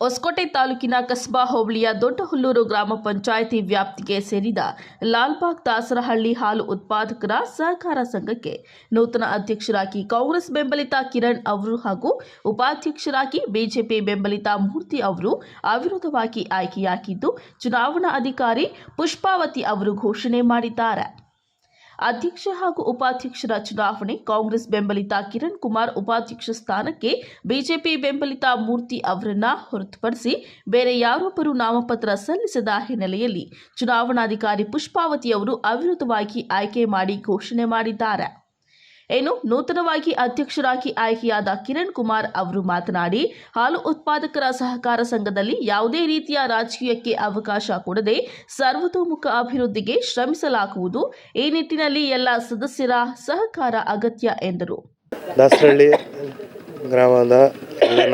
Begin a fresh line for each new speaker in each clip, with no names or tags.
ಹೊಸಕೋಟೆ ತಾಲೂಕಿನ ಕಸ್ಬಾ ಹೋಬಳಿಯ ದೊಡ್ಡಹುಲ್ಲೂರು ಗ್ರಾಮ ಪಂಚಾಯಿತಿ ವ್ಯಾಪ್ತಿಗೆ ಸೇರಿದ ಲಾಲ್ಬಾಗ್ ದಾಸರಹಳ್ಳಿ ಹಾಲು ಉತ್ಪಾದಕರ ಸಹಕಾರ ಸಂಘಕ್ಕೆ ನೂತನ ಅಧ್ಯಕ್ಷರಾಗಿ ಕಾಂಗ್ರೆಸ್ ಬೆಂಬಲಿತ ಕಿರಣ್ ಅವರು ಹಾಗೂ ಉಪಾಧ್ಯಕ್ಷರಾಗಿ ಬಿಜೆಪಿ ಬೆಂಬಲಿತ ಮೂರ್ತಿ ಅವರು ಅವಿರೋಧವಾಗಿ ಆಯ್ಕೆಯಾಗಿದ್ದು, ಚುನಾವಣಾ ಅಧಿಕಾರಿ ಪುಷ್ಪಾವತಿ ಅವರು ಘೋಷಣೆ ಮಾಡಿದ್ದಾರೆ. ಅಧ್ಯಕ್ಷ ಹಾಗೂ ಉಪಾಧ್ಯಕ್ಷರ ಚುನಾವಣೆ. ಕಾಂಗ್ರೆಸ್ ಬೆಂಬಲಿತ ಕಿರಣ್ ಕುಮಾರ್ ಉಪಾಧ್ಯಕ್ಷ ಸ್ಥಾನಕ್ಕೆ ಬಿಜೆಪಿ ಬೆಂಬಲಿತ ಮೂರ್ತಿ ಅವರನ್ನ ಹೊರತುಪಡಿಸಿ ಬೇರೆ ಯಾರೊಬ್ಬರು ನಾಮಪತ್ರ ಸಲ್ಲಿಸದ ಹಿನ್ನೆಲೆಯಲ್ಲಿ ಚುನಾವಣಾಧಿಕಾರಿ ಪುಷ್ಪಾವತಿ ಅವರು ಅವಿರೋಧವಾಗಿ ಆಯ್ಕೆ ಮಾಡಿ ಘೋಷಣೆ ಮಾಡಿದ್ದಾರೆ. ಇನ್ನು ನೂತನವಾಗಿ ಅಧ್ಯಕ್ಷರಾಗಿ ಆಯ್ಕೆಯಾದ ಕಿರಣ್ ಕುಮಾರ್ ಅವರು ಮಾತನಾಡಿ, ಹಾಲು ಉತ್ಪಾದಕರ ಸಹಕಾರ ಸಂಘದಲ್ಲಿ ಯಾವುದೇ ರೀತಿಯ ರಾಜಕೀಯಕ್ಕೆ ಅವಕಾಶ ಕೊಡದೆ ಸರ್ವತೋಮುಖ ಅಭಿವೃದ್ಧಿಗೆ ಶ್ರಮಿಸಲಾಗುವುದು. ಈ ನಿಟ್ಟಿನಲ್ಲಿ ಎಲ್ಲ ಸದಸ್ಯರ ಸಹಕಾರ ಅಗತ್ಯ, ಎಂದರು.
ದಾಸರಳ್ಳಿ ಗ್ರಾಮದ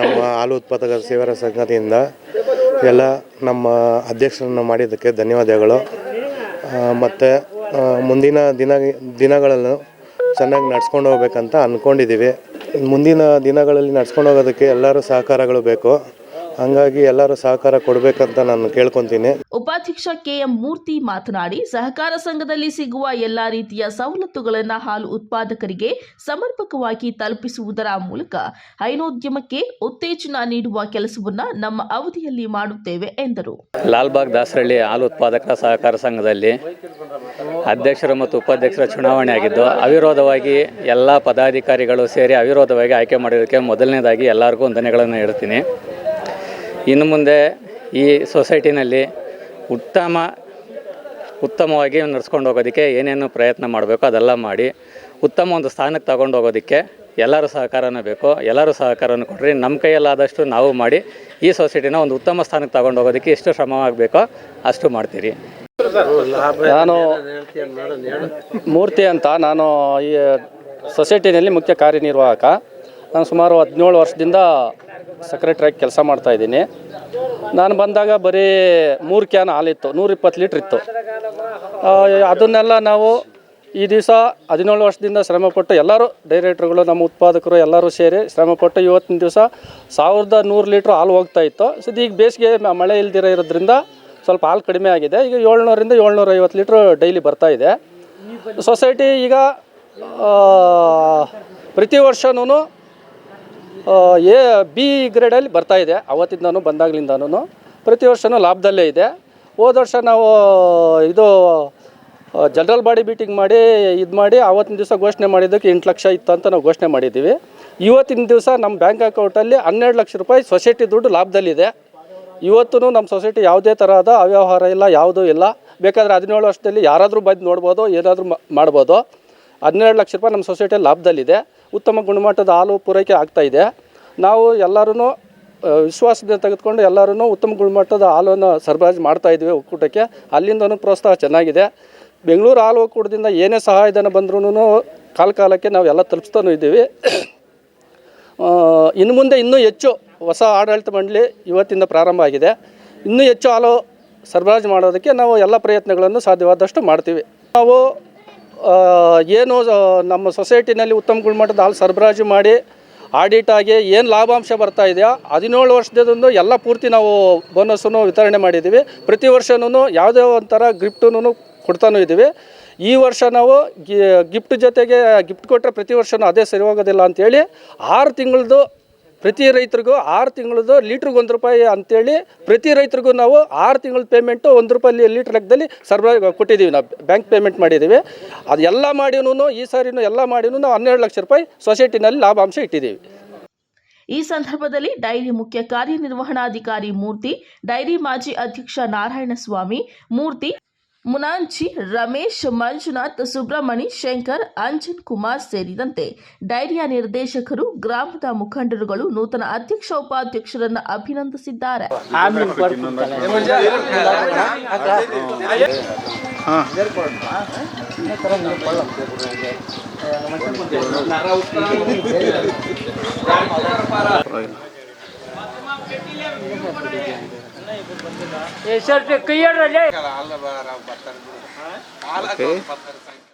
ನಮ್ಮ ಹಾಲು ಉತ್ಪಾದಕರ ಸೇವರ ಸಂಘದಿಂದ ಎಲ್ಲ ನಮ್ಮ ಅಧ್ಯಕ್ಷರನ್ನು ಮಾಡಿದ್ದಕ್ಕೆ ಧನ್ಯವಾದಗಳು. ಮತ್ತು ಮುಂದಿನ ದಿನ ದಿನಗಳನ್ನು ಚೆನ್ನಾಗಿ ನಡ್ಸ್ಕೊಂಡು ಹೋಗ್ಬೇಕಂತ ಅಂದ್ಕೊಂಡಿದ್ದೀವಿ ಮುಂದಿನ ದಿನಗಳಲ್ಲಿ ನಡ್ಸ್ಕೊಂಡು ಹೋಗೋದಕ್ಕೆ ಎಲ್ಲರೂ ಸಹಕಾರಗಳು ಬೇಕು. ಹಂಗಾಗಿ ಎಲ್ಲರೂ ಸಹಕಾರ ಕೊಡಬೇಕಂತ ನಾನು ಕೇಳ್ಕೊಂತೀನಿ.
ಉಪಾಧ್ಯಕ್ಷ ಕೆಎಂ ಮೂರ್ತಿ ಮಾತನಾಡಿ ಸಹಕಾರ ಸಂಘದಲ್ಲಿ ಸಿಗುವ ಎಲ್ಲಾ ರೀತಿಯ ಸವಲತ್ತುಗಳನ್ನು ಹಾಲು ಉತ್ಪಾದಕರಿಗೆ ಸಮರ್ಪಕವಾಗಿ ತಲುಪಿಸುವುದರ ಮೂಲಕ ಹೈನೋದ್ಯಮಕ್ಕೆ ಉತ್ತೇಜನ ನೀಡುವ ಕೆಲಸವನ್ನ ನಮ್ಮ ಅವಧಿಯಲ್ಲಿ ಮಾಡುತ್ತೇವೆ ಎಂದರು.
ಲಾಲ್ಬಾಗ್ ದಾಸರಳ್ಳಿ ಹಾಲು ಉತ್ಪಾದಕರ ಸಹಕಾರ ಸಂಘದಲ್ಲಿ ಅಧ್ಯಕ್ಷರು ಮತ್ತು ಉಪಾಧ್ಯಕ್ಷರ ಚುನಾವಣೆ ಆಗಿದ್ದು ಅವಿರೋಧವಾಗಿ ಎಲ್ಲ ಪದಾಧಿಕಾರಿಗಳು ಸೇರಿ ಅವಿರೋಧವಾಗಿ ಆಯ್ಕೆ ಮಾಡಿರೋದಕ್ಕೆ ಮೊದಲನೇದಾಗಿ ಎಲ್ಲರಿಗೂ ವಂದನೆಗಳನ್ನು ಹೇಳ್ತೀನಿ. ಇನ್ನು ಮುಂದೆ ಈ ಸೊಸೈಟಿನಲ್ಲಿ ಉತ್ತಮ ಉತ್ತಮವಾಗಿ ನಡೆಸ್ಕೊಂಡು ಹೋಗೋದಕ್ಕೆ ಏನೇನು ಪ್ರಯತ್ನ ಮಾಡಬೇಕು ಅದೆಲ್ಲ ಮಾಡಿ ಉತ್ತಮ ಒಂದು ಸ್ಥಾನಕ್ಕೆ ತಗೊಂಡು ಹೋಗೋದಕ್ಕೆ ಎಲ್ಲರೂ ಸಹಕಾರನೂ ಬೇಕು. ಎಲ್ಲರೂ ಸಹಕಾರನ ಕೊಡ್ರಿ. ನಮ್ಮ ಕೈಯಲ್ಲಾದಷ್ಟು ನಾವು ಮಾಡಿ ಈ ಸೊಸೈಟಿನ ಒಂದು ಉತ್ತಮ ಸ್ಥಾನಕ್ಕೆ ತಗೊಂಡು ಹೋಗೋದಕ್ಕೆ ಎಷ್ಟು ಶ್ರಮವಾಗಬೇಕೋ ಅಷ್ಟು ಮಾಡ್ತೀರಿ.
ನಾನು ಮೂರ್ತಿ ಅಂತ ನಾನು ಈ ಸೊಸೈಟಿನಲ್ಲಿ ಮುಖ್ಯ ಕಾರ್ಯನಿರ್ವಾಹಕ. ನಾನು ಸುಮಾರು ಹದಿನೇಳು ವರ್ಷದಿಂದ ಸೆಕ್ರೆಟ್ರಿಯಾಗಿ ಕೆಲಸ ಮಾಡ್ತಾಯಿದ್ದೀನಿ ನಾನು ಬಂದಾಗ ಬರೀ ಮೂರು ಕ್ಯಾನ್ ಹಾಲಿತ್ತು, ನೂರಿಪ್ಪತ್ತು ಲೀಟ್ರ್ ಇತ್ತು. ಅದನ್ನೆಲ್ಲ ನಾವು ಈ ದಿವಸ ಹದಿನೇಳು ವರ್ಷದಿಂದ ಶ್ರಮಪಟ್ಟು ಎಲ್ಲರೂ ಡೈರೆಕ್ಟ್ರುಗಳು ನಮ್ಮ ಉತ್ಪಾದಕರು ಎಲ್ಲರೂ ಸೇರಿ ಶ್ರಮಪಟ್ಟು ಇವತ್ತಿನ ದಿವಸ ಸಾವಿರದ ನೂರು ಲೀಟ್ರ್ ಹಾಲು ಹೋಗ್ತಾ ಇತ್ತು. ಸದ್ಯ ಈಗ ಬೇಸಿಗೆ ಮಳೆ ಇಲ್ದಿರ ಇರೋದ್ರಿಂದ ಸ್ವಲ್ಪ ಹಾಲು ಕಡಿಮೆ ಆಗಿದೆ. ಈಗ ಏಳ್ನೂರಿಂದ ಏಳ್ನೂರ ಐವತ್ತು ಲೀಟ್ರ್ ಡೈಲಿ ಬರ್ತಾ ಇದೆ. ಸೊಸೈಟಿ ಈಗ ಪ್ರತಿ ವರ್ಷನೂ ಎ, ಬಿ ಗ್ರೇಡಲ್ಲಿ ಬರ್ತಾ ಇದೆ. ಅವತ್ತಿಂದನೂ ಬಂದಾಗಲಿಂದನೂ ಪ್ರತಿ ವರ್ಷವೂ ಲಾಭದಲ್ಲೇ ಇದೆ. ಹೋದ ವರ್ಷ ನಾವು, ಇದು ಜನರಲ್ ಬಾಡಿ ಮೀಟಿಂಗ್ ಮಾಡಿ, ಇದು ಮಾಡಿ ಆವತ್ತಿನ ದಿವಸ ಘೋಷಣೆ ಮಾಡಿದ್ದಕ್ಕೆ ಎಂಟು ಲಕ್ಷ ಇತ್ತು ಅಂತ ನಾವು ಘೋಷಣೆ ಮಾಡಿದ್ದೀವಿ. ಇವತ್ತಿನ ದಿವಸ ನಮ್ಮ ಬ್ಯಾಂಕ್ ಅಕೌಂಟಲ್ಲಿ ಹನ್ನೆರಡು ಲಕ್ಷ ರೂಪಾಯಿ ಸೊಸೈಟಿ ದುಡ್ಡು ಲಾಭದಲ್ಲಿದೆ ಇವತ್ತೂ ನಮ್ಮ ಸೊಸೈಟಿ ಯಾವುದೇ ಥರದ ಅವ್ಯವಹಾರ ಇಲ್ಲ, ಯಾವುದೂ ಇಲ್ಲ. ಬೇಕಾದರೆ ಹದಿನೇಳು ವರ್ಷದಲ್ಲಿ ಯಾರಾದರೂ ಬಂದು ನೋಡ್ಬೋದು, ಏನಾದರೂ ಮಾಡ್ಬೋದು. ಹನ್ನೆರಡು ಲಕ್ಷ ರೂಪಾಯಿ ನಮ್ಮ ಸೊಸೈಟಿಯಲ್ಲಿ ಲಾಭದಲ್ಲಿದೆ. ಉತ್ತಮ ಗುಣಮಟ್ಟದ ಹಾಲು ಪೂರೈಕೆ ಇದೆ. ನಾವು ಎಲ್ಲರೂ ವಿಶ್ವಾಸದಿಂದ ತೆಗೆದುಕೊಂಡು ಎಲ್ಲರೂ ಉತ್ತಮ ಗುಣಮಟ್ಟದ ಹಾಲನ್ನು ಸರಬರಾಜು ಮಾಡ್ತಾ ಇದ್ವಿ ಒಕ್ಕೂಟಕ್ಕೆ. ಅಲ್ಲಿಂದನೂ ಪ್ರೋತ್ಸಾಹ ಚೆನ್ನಾಗಿದೆ. ಬೆಂಗಳೂರು ಹಾಲು ಒಕ್ಕೂಟದಿಂದ ಏನೇ ಸಹಾಯಧನ ಬಂದ್ರೂ ಕಾಲ ಕಾಲಕ್ಕೆ ನಾವು ಎಲ್ಲ ತಲುಪಿಸ್ತಾನೂ ಇದ್ದೀವಿ. ಇನ್ನು ಮುಂದೆ ಇನ್ನೂ ಹೆಚ್ಚು ಹೊಸ ಆಡಳಿತ ಮಂಡಳಿ ಇವತ್ತಿಂದ ಪ್ರಾರಂಭ ಆಗಿದೆ. ಇನ್ನೂ ಹೆಚ್ಚು ಹಾಲು ಸರಬರಾಜು ಮಾಡೋದಕ್ಕೆ ನಾವು ಎಲ್ಲ ಪ್ರಯತ್ನಗಳನ್ನು ಸಾಧ್ಯವಾದಷ್ಟು ಮಾಡ್ತೀವಿ. ನಾವು ಏನು ನಮ್ಮ ಸೊಸೈಟಿನಲ್ಲಿ ಉತ್ತಮ ಗುಣಮಟ್ಟದ ಹಾಲು ಸರಬರಾಜು ಮಾಡಿ ಆಡಿಟ್ ಆಗಿ ಏನು ಲಾಭಾಂಶ ಬರ್ತಾ ಇದೆಯಾ ಹದಿನೇಳು ವರ್ಷದಿಂದ ಎಲ್ಲ ಪೂರ್ತಿ ನಾವು ಬೋನಸ್ಸನ್ನು ವಿತರಣೆ ಮಾಡಿದ್ದೀವಿ. ಪ್ರತಿ ವರ್ಷನೂ ಯಾವುದೇ ಒಂಥರ ಗಿಫ್ಟನ್ನು ಕೊಡ್ತಾನೂ ಇದ್ದೀವಿ. ಈ ವರ್ಷ ನಾವು ಗಿಫ್ಟ್ ಜೊತೆಗೆ ಗಿಫ್ಟ್ ಕೊಟ್ಟರೆ ಪ್ರತಿ ವರ್ಷವೂ ಅದೇ ಸರಿ ಹೋಗೋದಿಲ್ಲ ಅಂಥೇಳಿ ಆರು ತಿಂಗಳದು ಪ್ರತಿ ರೈತರಿಗೂ ಆರು ತಿಂಗಳದು ಲೀಟ್ರಿಗೆ ಒಂದು ರೂಪಾಯಿ ಅಂತೇಳಿ ಪ್ರತಿ ರೈತರಿಗೂ ನಾವು ಆರು ತಿಂಗಳ ಪೇಮೆಂಟು ಒಂದು ರೂಪಾಯಿ ಲೀಟ್ರ್ ಲೆಕ್ಕದಲ್ಲಿ ಸರಬರಾಜು ಕೊಟ್ಟಿದ್ದೀವಿ ನಾವು. ಬ್ಯಾಂಕ್ ಪೇಮೆಂಟ್ ಮಾಡಿದ್ದೀವಿ. ಅದೆಲ್ಲ ಮಾಡಿನೂ ಈ ಸಾರಿನೂ ಎಲ್ಲ ಮಾಡಿನೂ ನಾವು ಹನ್ನೆರಡು ಲಕ್ಷ ರೂಪಾಯಿ ಸೊಸೈಟಿನಲ್ಲಿ ಲಾಭಾಂಶ ಇಟ್ಟಿದ್ದೀವಿ.
ಈ ಸಂದರ್ಭದಲ್ಲಿ ಡೈರಿ ಮುಖ್ಯ ಕಾರ್ಯನಿರ್ವಹಣಾಧಿಕಾರಿ ಮೂರ್ತಿ, ಡೈರಿ ಮಾಜಿ ಅಧ್ಯಕ್ಷ ನಾರಾಯಣಸ್ವಾಮಿ, ಮೂರ್ತಿ ಮುನಾಂಚಿ, ರಮೇಶ್, ಮಂಜುನಾಥ್, ಸುಬ್ರಹ್ಮಣಿ, ಶಂಕರ್, ಅಂಜನ್ ಕುಮಾರ್ ಸೇರಿದಂತೆ ಡೈರಿಯ ನಿರ್ದೇಶಕರು, ಗ್ರಾಮದ ಮುಖಂಡರುಗಳು ನೂತನ ಅಧ್ಯಕ್ಷ, ಉಪಾಧ್ಯಕ್ಷರನ್ನು ಅಭಿನಂದಿಸಿದ್ದಾರೆ.
ಸರ್ ಕೈ